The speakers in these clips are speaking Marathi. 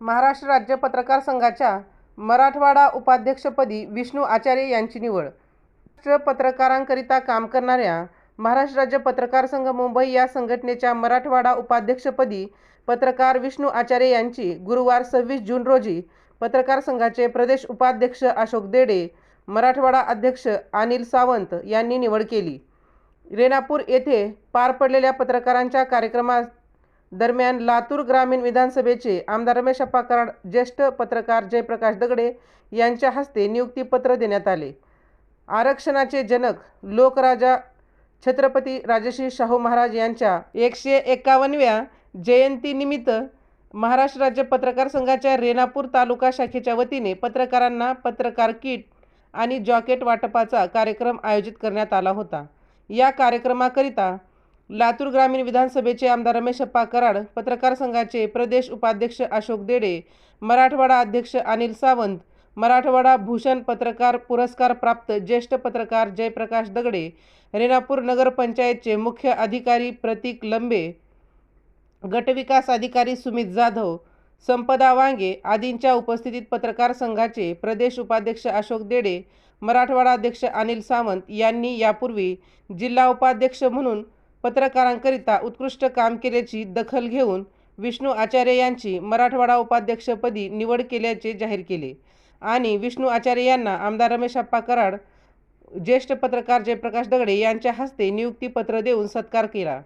महाराष्ट्र राज्य पत्रकार संघाच्या मराठवाडा उपाध्यक्षपदी विष्णू आचार्य यांची निवड. राष्ट्र पत्रकारांकरिता काम करणाऱ्या महाराष्ट्र राज्य पत्रकार संघ मुंबई या संघटनेच्या मराठवाडा उपाध्यक्षपदी पत्रकार विष्णू आचार्य यांची गुरुवार सव्वीस जून रोजी पत्रकार संघाचे प्रदेश उपाध्यक्ष अशोक देडे मराठवाडा अध्यक्ष अनिल सावंत यांनी निवड केली. रेणापूर येथे पार पडलेल्या पत्रकारांच्या कार्यक्रमा दरम्यान लातूर ग्रामीण विधानसभेचे आमदार रमेश अप्पा कराड ज्येष्ठ पत्रकार जयप्रकाश दगडे यांच्या हस्ते नियुक्तीपत्र देण्यात आले. आरक्षणाचे जनक लोकराजा छत्रपती राजश्री शाहू महाराज यांच्या एकशे एकावन्नव्या जयंतीनिमित्त महाराष्ट्र राज्य पत्रकार संघाच्या रेणापूर तालुका शाखेच्या वतीने पत्रकारांना पत्रकार किट आणि जॉकेट वाटपाचा कार्यक्रम आयोजित करण्यात आला होता. या कार्यक्रमाकरिता लातूर ग्रामीण विधानसभेचे आमदार रमेश अप्पा कराड पत्रकार संघाचे प्रदेश उपाध्यक्ष अशोक देडे मराठवाडा अध्यक्ष अनिल सावंत मराठवाडा भूषण पत्रकार पुरस्कार प्राप्त ज्येष्ठ पत्रकार जयप्रकाश दगडे रेणापूर नगरपंचायतचे मुख्य अधिकारी प्रतीक लंबे गटविकास अधिकारी सुमित जाधव संपदा वांगे आदींच्या उपस्थितीत पत्रकार संघाचे प्रदेश उपाध्यक्ष अशोक देडे मराठवाडा अध्यक्ष अनिल सावंत यांनी यापूर्वी जिल्हा उपाध्यक्ष म्हणून पत्रकारांकरिता उत्कृष्ट काम केल्याची दखल घेऊन विष्णू आचार्य यांची मराठवाडा उपाध्यक्षपदी निवड केल्याचे जाहीर केले. आणि विष्णू आचार्य यांना आमदार रमेश अप्पा कराड ज्येष्ठ पत्रकार जयप्रकाश दगडे यांच्या हस्ते नियुक्तीपत्र देऊन सत्कार केला.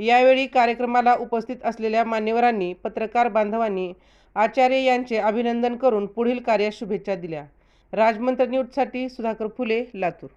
यावेळी कार्यक्रमाला उपस्थित असलेल्या मान्यवरांनी पत्रकार बांधवांनी आचार्य यांचे अभिनंदन करून पुढील कार्यास शुभेच्छा दिल्या. राजमंत्र न्यूजसाठी सुधाकर फुले लातूर.